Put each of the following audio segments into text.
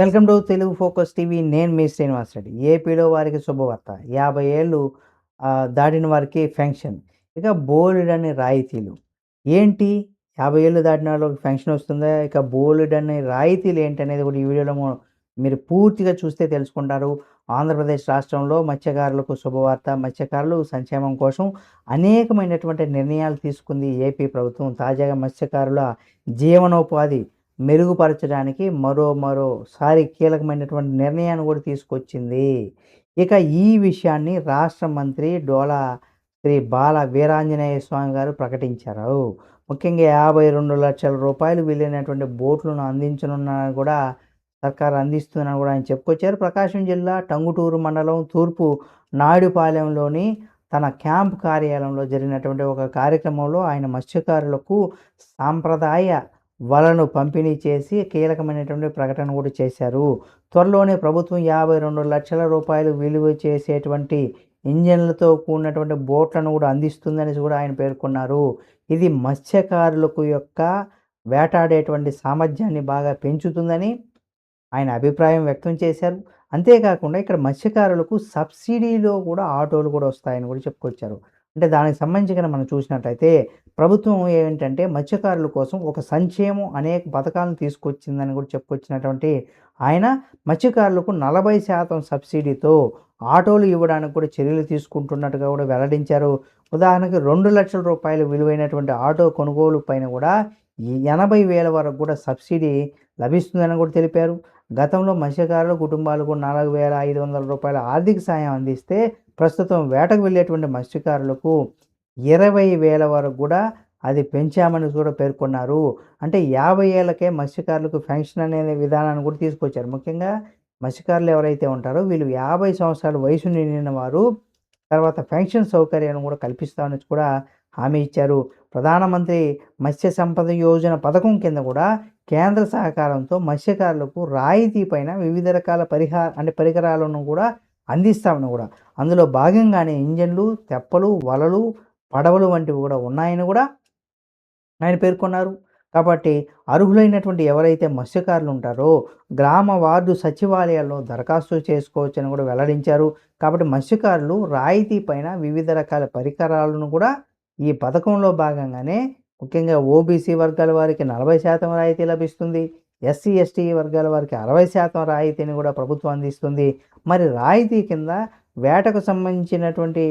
Welcome to Telugu focus TV. నేను మీ శ్రీనివాస్ రెడ్డి. ఏపీలో వారికి శుభవార్త. యాభై ఏళ్ళు దాటిన వారికి ఫెన్షన్ ఇక బోల్డ్ అనే రాయితీలు. ఏంటి? యాభై ఏళ్ళు దాటిన వాళ్ళకి ఫెన్షన్ వస్తుందా? ఇక బోల్డ్ అని రాయితీలు ఏంటి అనేది కూడా ఈ వీడియోలో మీరు పూర్తిగా చూస్తే తెలుసుకుంటారు. ఆంధ్రప్రదేశ్ రాష్ట్రంలో మత్స్యకారులకు శుభవార్త మత్స్యకారులు సంక్షేమం కోసం అనేకమైనటువంటి నిర్ణయాలు తీసుకుంది ఏపీ ప్రభుత్వం. తాజాగా మత్స్యకారుల జీవనోపాధి మెరుగుపరచడానికి మరో మరోసారి కీలకమైనటువంటి నిర్ణయాన్ని కూడా తీసుకొచ్చింది. ఇక ఈ విషయాన్ని రాష్ట్ర మంత్రి డోలా శ్రీ బాల వీరాంజనేయ స్వామి గారు ప్రకటించారు. ముఖ్యంగా యాభై రెండు లక్షల రూపాయలు విలువైనటువంటి బోట్లను అందించనున్న కూడా సర్కారు అందిస్తుందని కూడా ఆయన చెప్పుకొచ్చారు. ప్రకాశం జిల్లా టంగుటూరు మండలం తూర్పు నాయుడుపాలెంలోని తన క్యాంప్ కార్యాలయంలో జరిగినటువంటి ఒక కార్యక్రమంలో ఆయన మత్స్యకారులకు సాంప్రదాయ వలను పంపిణీ చేసి కీలకమైనటువంటి ప్రకటన కూడా చేశారు. త్వరలోనే ప్రభుత్వం యాభై రెండు లక్షల రూపాయలు విలువ చేసేటువంటి ఇంజన్లతో కూడినటువంటి బోట్లను కూడా అందిస్తుందని కూడా ఆయన పేర్కొన్నారు. ఇది మత్స్యకారులకు యొక్క వేటాడేటువంటి సామర్థ్యాన్ని బాగా పెంచుతుందని ఆయన అభిప్రాయం వ్యక్తం చేశారు. అంతేకాకుండా ఇక్కడ మత్స్యకారులకు సబ్సిడీలో కూడా ఆటోలు కూడా వస్తాయని కూడా చెప్పుకొచ్చారు. అంటే దానికి సంబంధించి మనం చూసినట్టయితే ప్రభుత్వం ఏంటంటే మత్స్యకారుల కోసం ఒక సంక్షేమం అనేక పథకాలను తీసుకొచ్చిందని కూడా చెప్పుకొచ్చినటువంటి ఆయన మత్స్యకారులకు నలభై శాతం సబ్సిడీతో ఆటోలు ఇవ్వడానికి కూడా చర్యలు తీసుకుంటున్నట్టుగా కూడా వెల్లడించారు. ఉదాహరణకు రెండు లక్షల రూపాయలు విలువైనటువంటి ఆటో కొనుగోలు పైన కూడా ఎనభై వేల వరకు కూడా సబ్సిడీ లభిస్తుందని కూడా తెలిపారు. గతంలో మత్స్యకారుల కుటుంబాలకు నాలుగు వేల ఐదు వందల రూపాయల ఆర్థిక సాయం అందిస్తే ప్రస్తుతం వేటకు వెళ్ళేటువంటి మత్స్యకారులకు ఇరవై వేల వరకు కూడా అది పెంచామని కూడా పేర్కొన్నారు. అంటే యాభై ఏళ్ళకే మత్స్యకారులకు పెన్షన్ అనే విధానాన్ని కూడా తీసుకొచ్చారు. ముఖ్యంగా మత్స్యకారులు ఎవరైతే ఉంటారో వీళ్ళు యాభై సంవత్సరాల వయసు నిండిన వారు తర్వాత పెన్షన్ సౌకర్యాన్ని కూడా కల్పిస్తామని కూడా హామీ ఇచ్చారు. ప్రధానమంత్రి మత్స్య సంపద యోజన పథకం కింద కూడా కేంద్ర సహకారంతో మత్స్యకారులకు రాయితీ పైన వివిధ రకాల పరిహార అంటే పరికరాలను కూడా అందిస్తామని కూడా. అందులో భాగంగానే ఇంజన్లు తెప్పలు వలలు పడవలు వంటివి కూడా ఉన్నాయని కూడా ఆయన పేర్కొన్నారు. కాబట్టి అర్హులైనటువంటి ఎవరైతే మత్స్యకారులు ఉంటారో గ్రామ వార్డు సచివాలయాల్లో దరఖాస్తు చేసుకోవచ్చని కూడా వెల్లడించారు. కాబట్టి మత్స్యకారులు రాయితీ పైన వివిధ రకాల పరికరాలను కూడా ఈ పథకంలో భాగంగానే ముఖ్యంగా ఓబీసీ వర్గాల వారికి నలభై శాతం రాయితీ లభిస్తుంది. ఎస్సీ ఎస్టీ వర్గాల వారికి అరవై శాతం రాయితీని కూడా ప్రభుత్వం అందిస్తుంది. మరి రాయితీ కింద వేటకు సంబంధించినటువంటి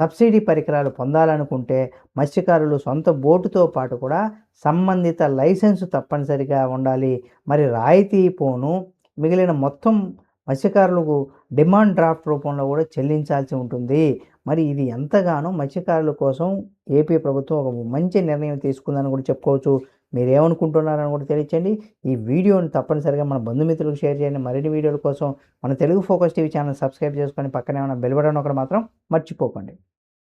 సబ్సిడీ పరికరాలు పొందాలనుకుంటే మత్స్యకారులు సొంత బోటుతో పాటు కూడా సంబంధిత లైసెన్సు తప్పనిసరిగా ఉండాలి. మరి రాయితీ పోను మిగిలిన మొత్తం మత్స్యకారులకు డిమాండ్ డ్రాఫ్ట్ రూపంలో కూడా చెల్లించాల్సి ఉంటుంది. మరి ఇది ఎంతగానో మత్స్యకారుల కోసం ఏపీ ప్రభుత్వం ఒక మంచి నిర్ణయం తీసుకుందని కూడా చెప్పుకోవచ్చు. మీరేమనుకుంటున్నారని కూడా తెలియచండి ఈ వీడియోని తప్పనిసరిగా మన బంధుమిత్రులకు షేర్ చేయండి. మరిన్ని వీడియోల కోసం మన Telugu focus TV channel subscribe చేసుకొని పక్కనే ఉన్న బెల్ బటన్ ఒకటి మాత్రం మర్చిపోకండి.